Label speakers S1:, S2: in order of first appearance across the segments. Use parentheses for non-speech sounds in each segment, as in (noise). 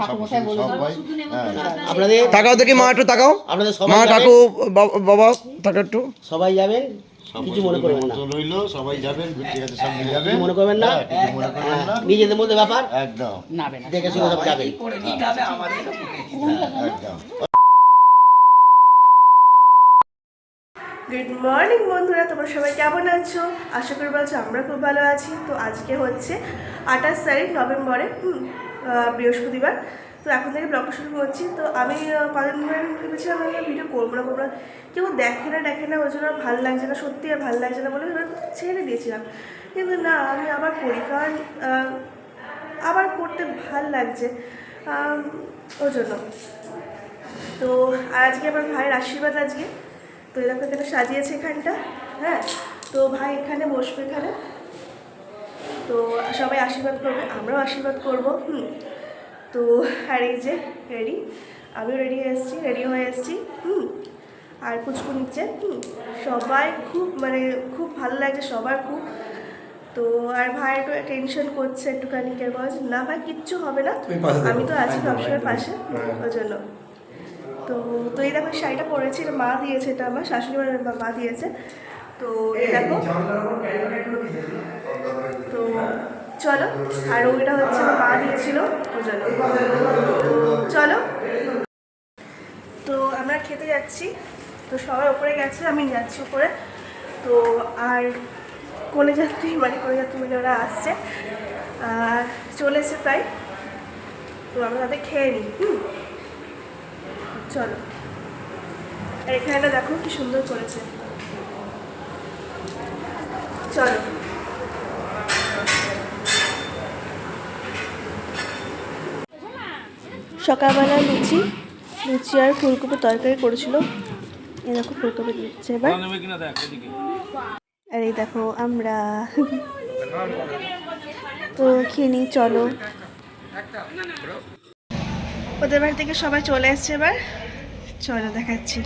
S1: সবাই হ্যাঁ।
S2: আপনাদের
S3: তাকাও দেখি মা একটু তাকাও।
S2: আপনাদের
S3: মা
S2: সবাই
S3: কাকু বাবা- তাকা একটু।
S2: সবাই যাবেন কিছু মনে করবেন না।
S1: তো সবাই যাবেন ঠিক আছে সব যাবেন
S2: কিছু মনে করবেন না।
S1: হ্যাঁ, মনে করবেন না।
S2: নিজেদের মধ্যে ব্যাপার।
S1: একদম।
S2: দেখে শুনে সব যাবেন
S1: একদম।
S4: গুড মর্নিং বন্ধুরা, তোমরা সবাই কেমন আছো? আশা করি বলছো আমরা খুব ভালো আছি। তো আজকে হচ্ছে আঠাশ তারিখ, নভেম্বরে বৃহস্পতিবার। তো এখন থেকে ব্লগ শুরু করছি। তো আমি কদিন ধরে ভেবেছিলাম আমি ভিডিও করব না করব না। কেউ দেখে না দেখে না, ওই জন্য ভালো লাগছে না, সত্যি আর ভালো লাগছে না বলে এবার ছেড়ে দিয়েছিলাম। কিন্তু না, আমি আবার করি, কারণ আবার করতে ভালো লাগছে। ওই জন্য। তো আজকে আমার ভাইয়ের আশীর্বাদ আজকে। তো এরকম এখানে সাজিয়েছে এখানটা? হ্যাঁ তো ভাই এখানে বসবে এখানে। তো সবাই আশীর্বাদ করবে আমরাও আশীর্বাদ করব হুম। তো আর এই যে রেডি আমিও রেডি হয়ে এসেছি রেডি হয়ে এসেছি হুম। আর কুচকু নিচ্ছে হুম। সবাই খুব মানে খুব ভালো লাগছে সবার খুব। তো আর ভাই একটু টেনশন করছে একটুখানি কে বলছে না ভাই কিচ্ছু হবে না। আমি তো আছি সবসময় পাশে ওই জন্য। তো তো এই দেখো শাড়িটা পরেছি এটা মা দিয়েছে এটা আমার শাশুড়ি মা দিয়েছে। তো এই দেখো। তো চলো আর ওইটা হচ্ছে আমার মা দিয়েছিল। জন্য তো চলো। তো আমরা খেতে যাচ্ছি। তো সবাই ওপরে গেছে আমি যাচ্ছি উপরে তো আর কোনে যাত্রী মানে কোনে যাত্রী মিলে ওরা আসছে। আর চলেছে প্রায়। তো আমরা তাদের খেয়ে নিই হুম। চলো। আর এখানেটা দেখো কি সুন্দর করেছে। চলো। সকালবেলা লুচি লুচি আর ফুলকপি তরকারি করেছিল। এই দেখো ফুলকপি দিচ্ছে এবার। আর এই দেখো আমরা। তো খেয়ে নিই চলো। ওদের বাড়ি থেকে সবাই চলে এসছে এবার। চলে দেখাচ্ছি।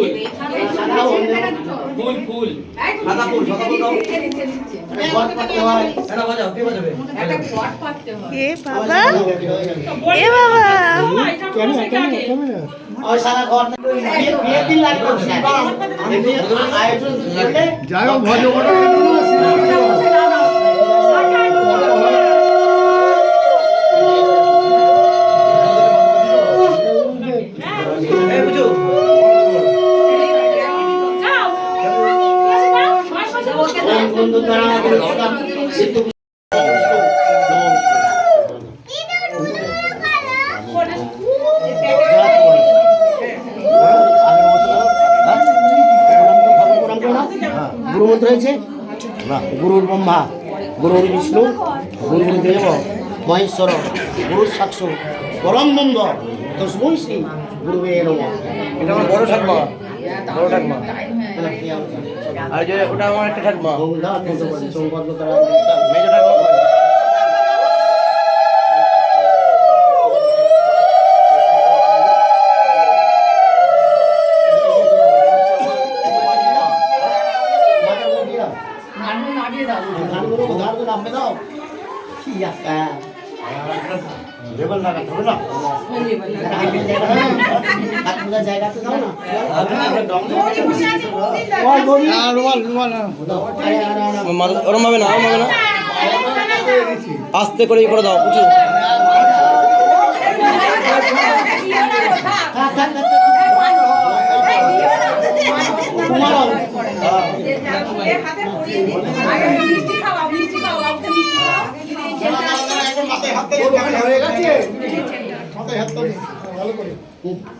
S2: ফুল।
S5: ফুল ফুল
S2: সাদা ফুল সাদা ফুল দাও। পাতে হয় এটা বাজাও কে বাজাবে
S4: এ বাবা? এ বাবা।
S2: ওই সাদা ঘর বিয়ে বিয়ে দিন লাগবে। আয়োজন করলে
S1: যাই ওম বন্ধুতারা সিদ্ধ গুরুমন্ত্র হয়েছে না
S2: গুরুর ব্রহ্মা গুরুর বিষ্ণু গুরুর দেব মহেশ্বর গুরু সাক্ষ পরম বন্ধ তসময় শ্রী গুরুবে
S3: এটা আমার বড় ঠাকুমা বড় ঠাকুমা আর যে ওটা আমার একটা ঠাকমা। মেজো ঠাকমা।
S2: লেবেল লাগাতে হবে না জায়গা তো দাও না।
S3: ওরম ভাবে না ওরম ভাবে না আস্তে করে করে দাও উঁচু
S2: তোমারও বলি দশ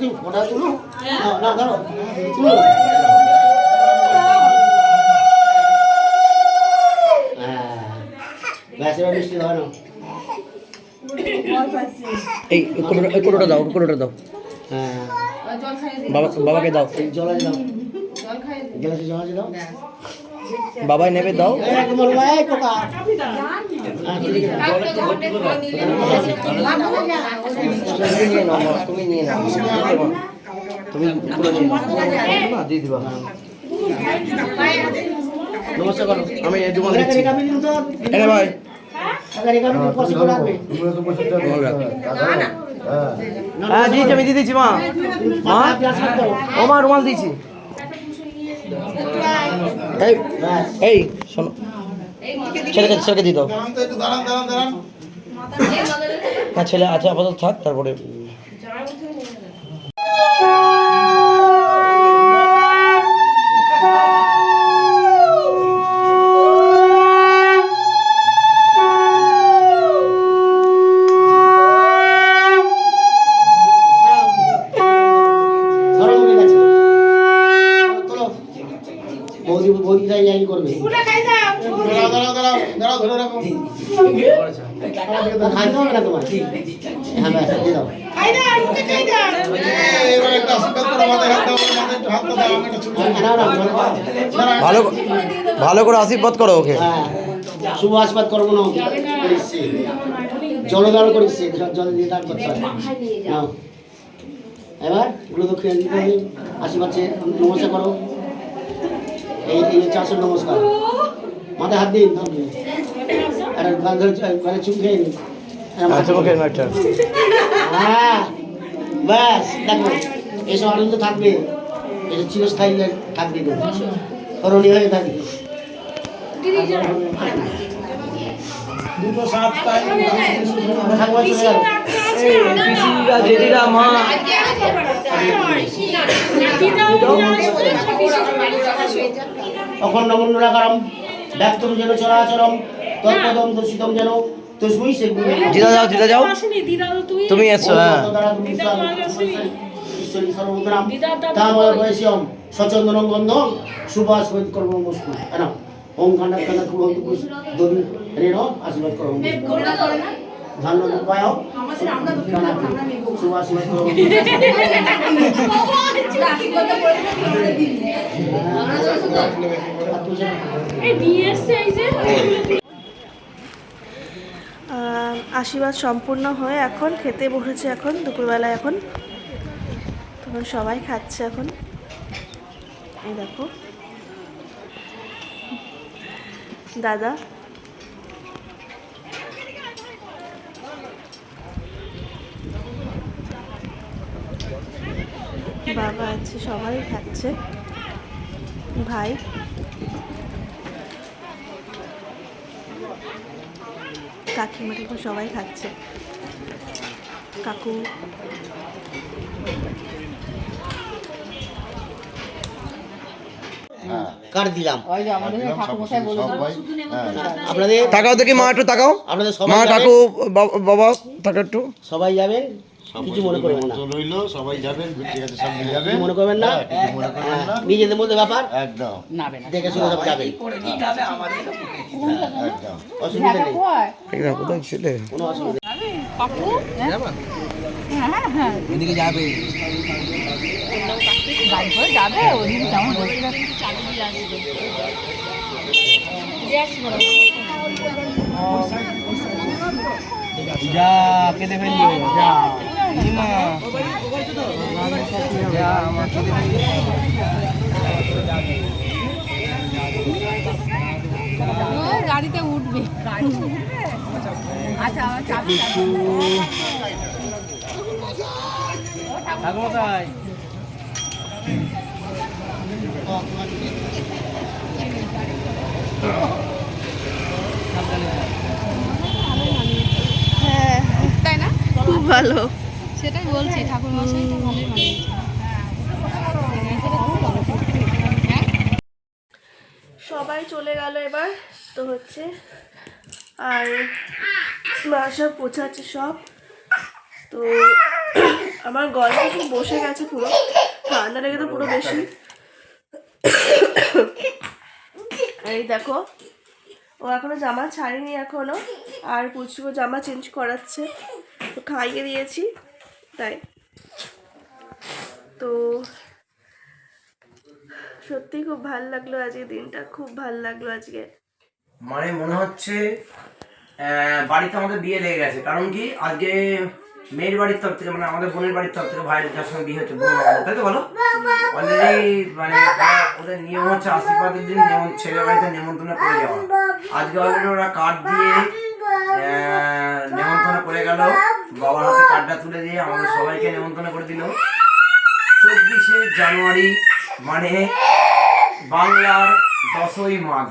S2: এরকম ফোটা তুলো। না না ধরো তুলো হ্যাঁ। ব্যাস এবার মিষ্টি
S3: এই কোটোটা কোটোটা দাও কোটোটা
S2: হ্যাঁ।
S3: বাবা বাবাকে দাও।
S2: এই জল দাও।
S6: জল খাইয়ে
S2: জল আছে দাও।
S3: বাবাই নেবে, দাও। তুমি নিয়ে
S2: নমস্কার করো
S3: আমি দোকান দিচ্ছি দিয়ে দিচ্ছি মা। মা? মা, রুমাল দিয়েছি। এই এই শোনো। ছেলেকে ছেলেকে দিয়ে দাও। হ্যাঁ ছেলে আছে আপাতত থাক তারপরে
S2: ধরো মুখে কাছে তোলো বৌদি বৌদিটা ইয়াই করবে দাও
S3: ভালো ভালো করে আশীর্বাদ করো ওকে।
S2: শুভ আশীর্বাদ করব না করিস জলদান করিস জল দিয়ে এবারগুলো দক্ষিণে দিতে হবে। আশীর্বাদ নমস্কার করো। এই এই আসল নমস্কার। মাথায় হাত দিন। ধরবে একটা গাল ধরে গালে চুপ খেয়ে নিন।
S3: আচ্ছা ওকে একটা
S2: হ্যাঁ ব্যাস দেখো এসব আনন্দ থাকবে এসব চিরস্থায়ী থাকবে তো স্মরণীয় হয়ে থাকবে। ঠাকুমা চলে গেল
S3: দিদিরা মা
S2: অখণ্ড মণ্ডলাকারম ব্যক্তম যেন চরাচরম তৎপদম দর্শিতম যেন
S3: দিদা যাও দিদা যাও। তুমি এসো হ্যাঁ।
S2: সচন্দন গন্ধম সুবাস কর্ম বস্তু। এনা ওম খান্ডা খান্ডা কুহন্তু কুশ দবি রেণ আশীর্বাদ করম ধান্য উপায়
S4: আহ, আশীর্বাদ সম্পূর্ণ হয়ে এখন খেতে বসেছে এখন দুপুরবেলা এখন। তখন সবাই খাচ্ছে এখন। এই দেখো। দাদা। বাবা আছে, সবাই খাচ্ছে। ভাই। কাকিমা ঠাকুর সবাই খাচ্ছে। কাকু।
S1: হ্যাঁ।
S2: কার দিলাম?
S6: ওই যে আমাদের
S1: দিলাম,
S6: ঠাকুর
S1: সব-
S6: মশাই বলে
S1: সবাই। হ্যাঁ।
S2: আপনাদের
S3: তাকাও দেখি মা একটু তাকাও।
S2: আপনাদের
S3: মা কাকু বাবা- তাকা একটু।
S2: সবাই যাবেন কিছু মনে করবেন না।
S1: তো রইল সবাই যাবেন ঘুরতে গেছে সব মিলে যাবেন।
S2: মনে করবেন না।
S1: হ্যাঁ, কিছু মনে করবেন না।
S2: হ্যাঁ, নিজেদের মধ্যে ব্যাপার।
S1: একদম।
S2: দেখে শুনে সব যাবেন।
S1: একদম।
S2: অসুবিধা নেই।
S3: ঠিক কোথায় ছিলে?
S2: কোনো অসুবিধা।
S6: যাবে। কেমন।
S3: যা কেঁদে ফেলল যা।
S6: গাড়িতে উঠবে। আচ্ছা
S3: কোথায়
S4: হ্যাঁ।
S6: তাই না?
S4: খুব ভালো।
S6: সেটাই বলছি, ঠাকুর মশাই তো ভালোই বানিয়েছে
S4: সবাই চলে গেল এবার, তো হচ্ছে, আর মা সব পোছাচ্ছে সব? তো আমার গল্প খুব বসে গেছে পুরো, ঠান্ডা লেগে তো পুরো বেশি। এই দেখো, ও এখনও জামা ছাড়েনি এখনও, আর পুচকু জামা চেঞ্জ করাচ্ছে। তো খাইয়ে দিয়েছি। তাই। তো সত্যি খুব ভালো লাগল আজকে দিনটা খুব ভালো লাগল আজকে।
S3: মানে মনে হচ্ছে বাড়িতে আমাদের বিয়ে লেগে গেছে। কারণ কি আজকে মেয়ের বাড়ির তরফ থেকে মানে আমাদের বোনের বাড়ির তরফ থেকে ভাইয়ের যার সঙ্গে বিয়ে হচ্ছে বোন তাই তো বলো? অলরেডি মানে ওদের নিয়ম হচ্ছে আশীর্বাদের দিন যেমন ছেলে বাড়িতে নেমন্তন্ন করে যাওয়া। আজকে অলরেডি ওরা কার্ড দিয়ে আহ, নেমন্তন্ন করে গেল। বাবার হাতে কার্ডটা তুলে দিয়ে আমাদের সবাইকে নেমন্তন্ন করে দিল। চব্বিশে জানুয়ারি মানে বাংলার দশই মাঘ।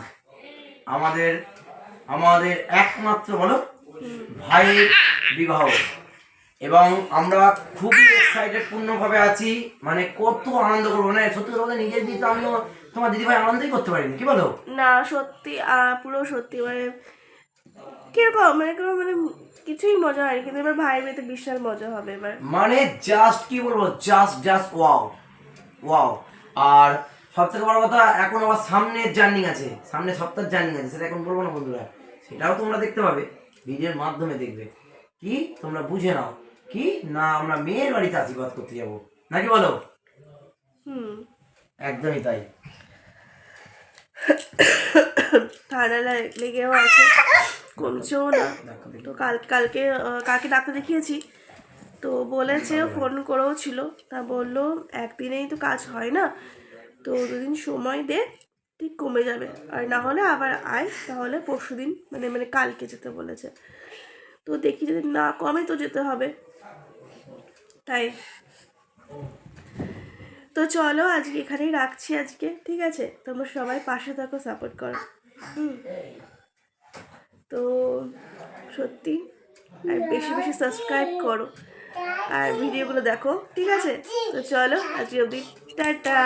S3: আমাদের আমাদের একমাত্র বলো, ভাইয়ের বিবাহ। এবং আমরা খুবই এক্সাইটেড পূর্ণভাবে আছি। মানে কত আনন্দ করব। মানে সত্যি কথা নিজের তো আমিও তোমার দিদিভাই আনন্দই করতে পারিনি, কি বলো?
S4: না, সত্যি পুরো সত্যি। মানে কীরকম মানে মানে কিছুই মজা হয়নি কিন্তু এবার ভাইয়ের বিয়েতে বিশাল মজা হবে এবার।
S3: মানে জাস্ট কি বলব জাস্ট জাস্ট ওয়াও ওয়াও আর সব থেকে বড় কথা এখন আবার সামনের জার্নিং আছে সামনে সপ্তাহের জার্নিং আছে সেটা এখন বলব না বন্ধুরা সেটাও তোমরা দেখতে পাবে ভিডিওর মাধ্যমে দেখবে। কি? তোমরা বুঝে নাও কি? না আমরা মেয়ের বাড়িতে আশীর্বাদ করতে যাব নাকি বলো?
S4: হুম।
S3: একদমই তাই। (coughs)
S4: ঠান্ডা লেগেও আছে। কমছেও না। তো কাল, কালকে কালকে ডাক্তার দেখিয়েছি। তো বলেছে ফোন করেও ছিল। তা বলল, একদিনেই তো কাজ হয় না। তো দুদিন সময় দে, ঠিক কমে যাবে। আর না হলে আবার আয়, তাহলে পরশু দিন মানে মানে কালকে যেতে বলেছে। তো দেখি যদি না কমে তো যেতে হবে। তাই। তো চলো, আজকে এখানেই রাখছি আজকে, ঠিক আছে? তোমরা সবাই পাশে থাকো সাপোর্ট করো। হুম। তো সত্যি, আর বেশি বেশি সাবস্ক্রাইব করো। আর ভিডিওগুলো দেখো, ঠিক আছে? তো চলো, আজকে অবধি টাটা।